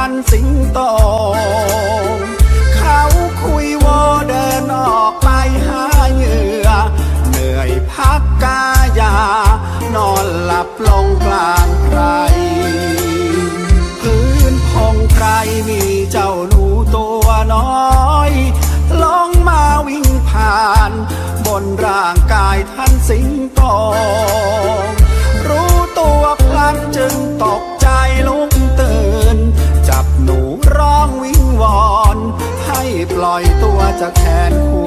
ทันสิงโต เขาคุยวเดินออกไปหาเหยื่อ เหนื่อยพักกายา นอนหลับลงกลางไพรพื้นพงไพรมีเจ้าหนูตัวน้อยลองมาวิ่งผ่าน บนร่างกายท่านสิงโต รู้ตัวพลันจึงตก ปล่อยตัวจากแทนคุ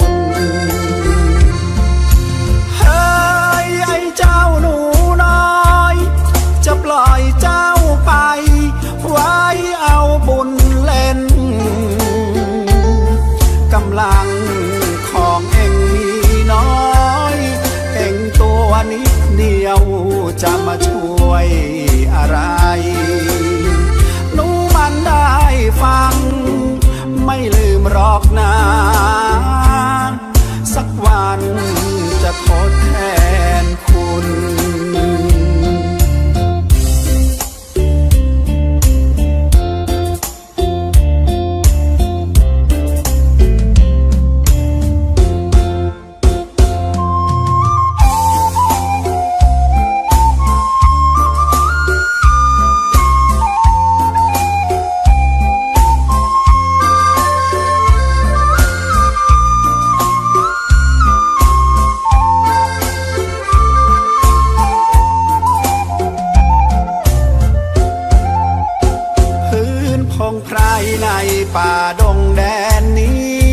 พื้นพงไพรในป่าดงแดนนี้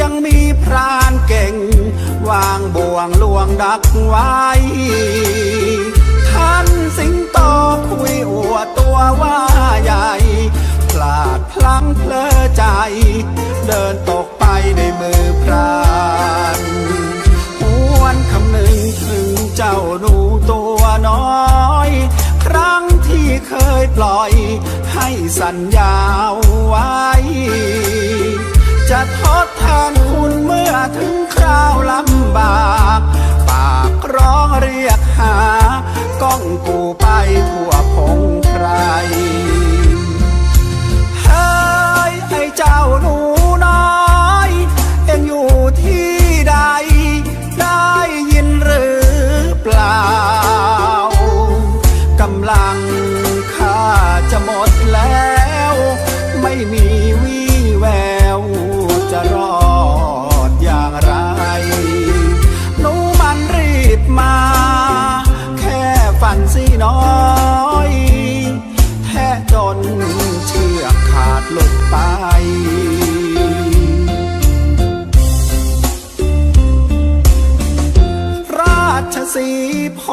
ยังมีพรานเก่ง วางบ่วงลวงดักไว้ ท่านสิงโตคุยอวดตัวว่าใหญ่ พลาดพลั้งเพลอใจ เดินตกไปในมือพรานหวนคำหนึ่งถึงเจ้าหนูตัวน้อย ครั้งที่เคยปล่อย สัญญาไว้ จะทดแทนคุณเมื่อถึงคราวลำบาก ปากร้องเรียกหา ก้องกูไปทั่วพงไพรเฮ้ยไอ้เจ้าหนู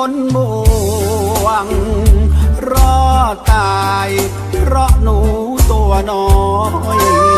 นบ่วง รอตาย เพราะหนูตัวน้อย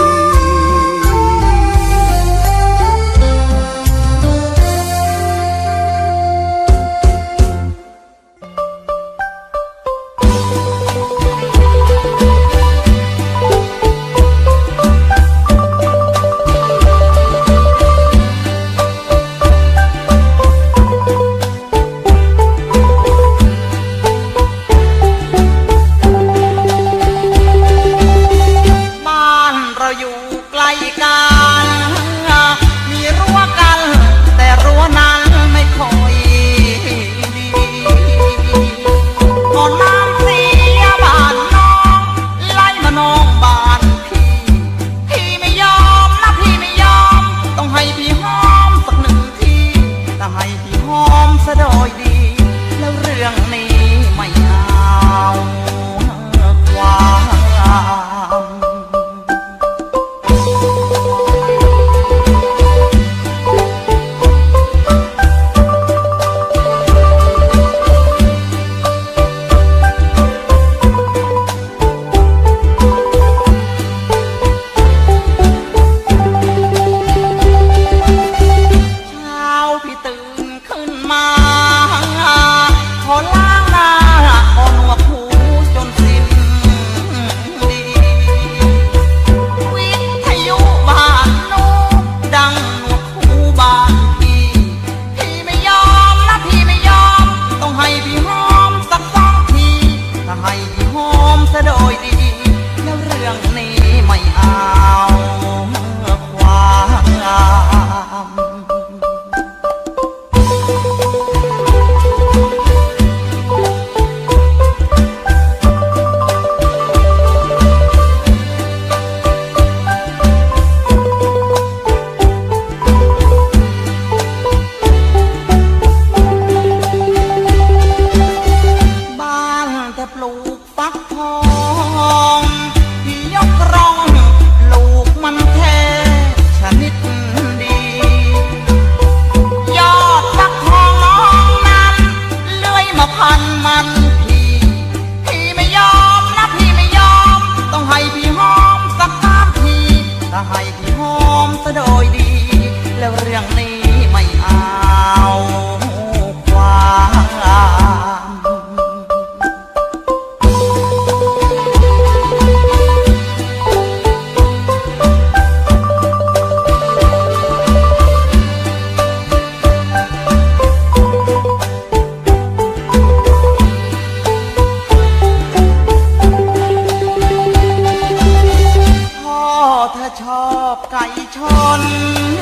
ชนมัน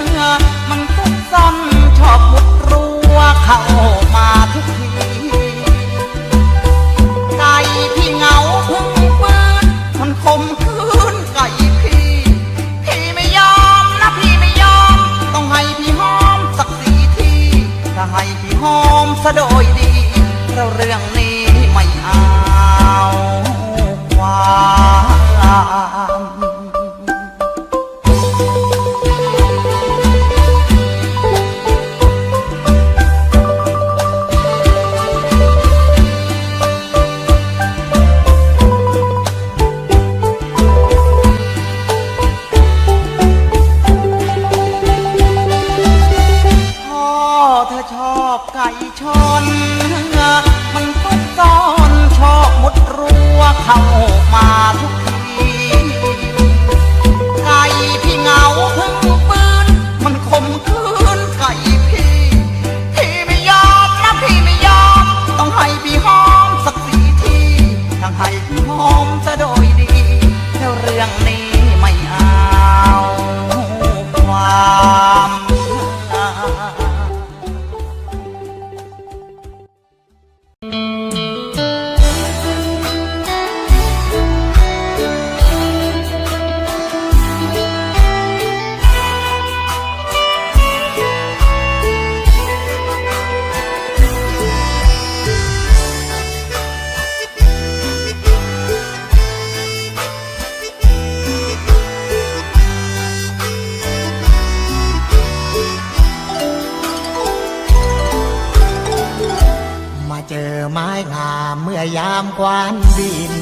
อไม้งามเมื่อยามควานบิน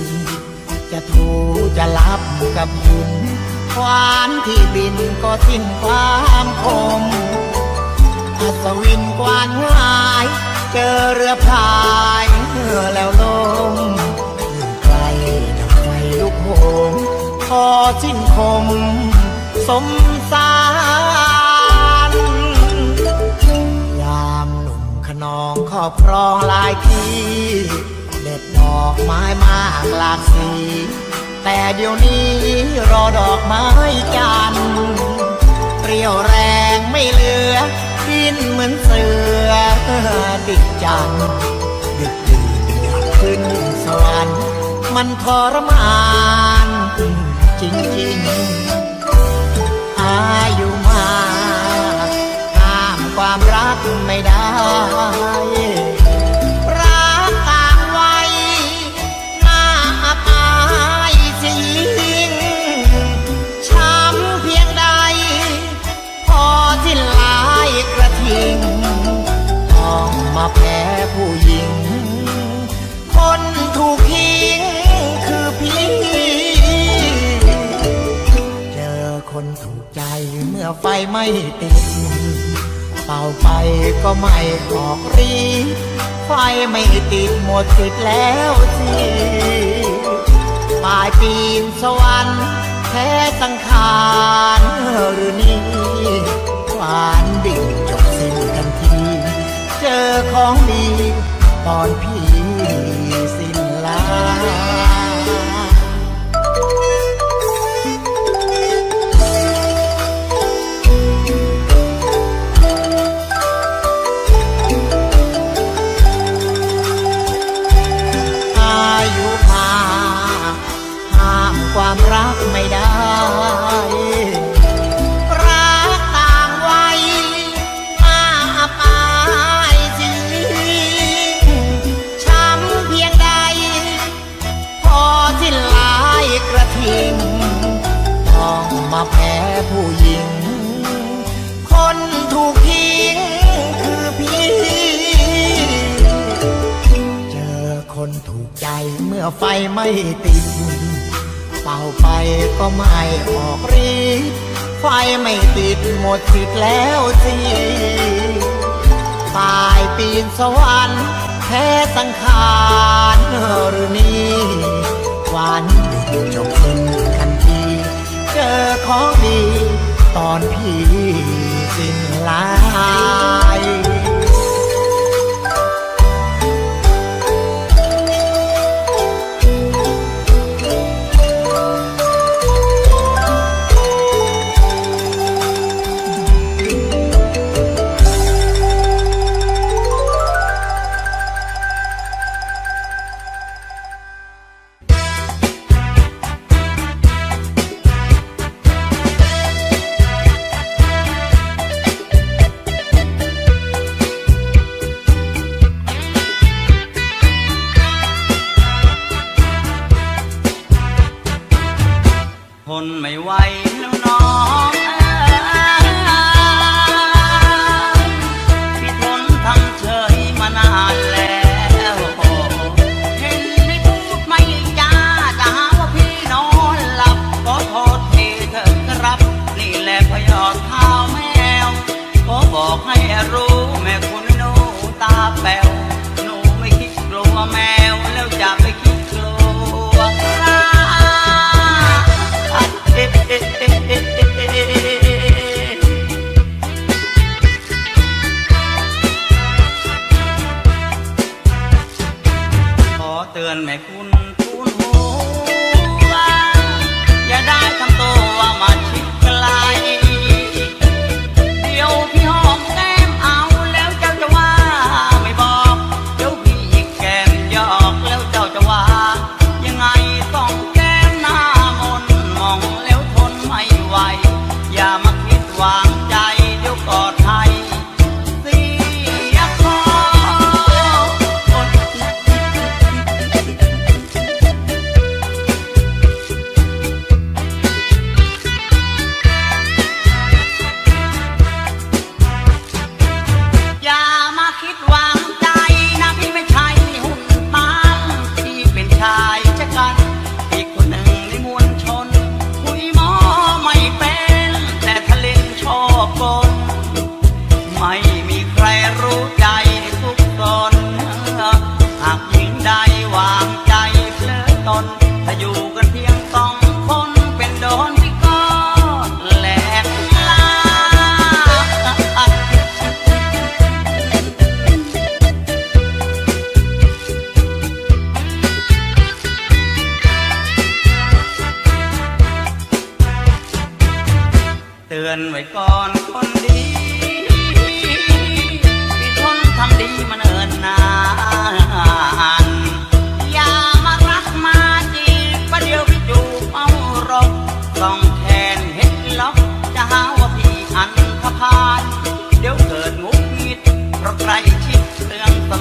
จะถูจะรับกับหิน ควานที่บินก็สิ้นความคม อัศวินกวานง่าย เจอเรือพายเมื่อแล้วลมไกลดับไฟลุกโหมพอสิ้นคม สม องครอบครองหลายที่ เด็ดดอกไม้มากหลากสี แต่เดี๋ยวนี้รอดอกไม้จันเปรี้ยวแรงไม่เหลือ ดินเหมือนเสือดิกจันดึกดื่นอยากขึ้นสวรรค์มันทรมานจริงๆอายุ ความรักไม่ได้ ฟไม่ติดหมดติดแล้วสิปลายปีนสวรรค์แท้สังขารหรือนี่หวานดิ่งจบสิ้นกันที เจอของดีตอนพี่ ถูกใจเมื่อไฟไม่ติด เป่าไปก็ไม่ออกฤทธิ์ไฟไม่ติดหมดสิดแล้วสิตายปีนสวรรค์แพ้สังขารหรือนี้วันจบเป็นทันที เจอของดี ตอนพี่สิ้นลาย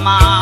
mamá.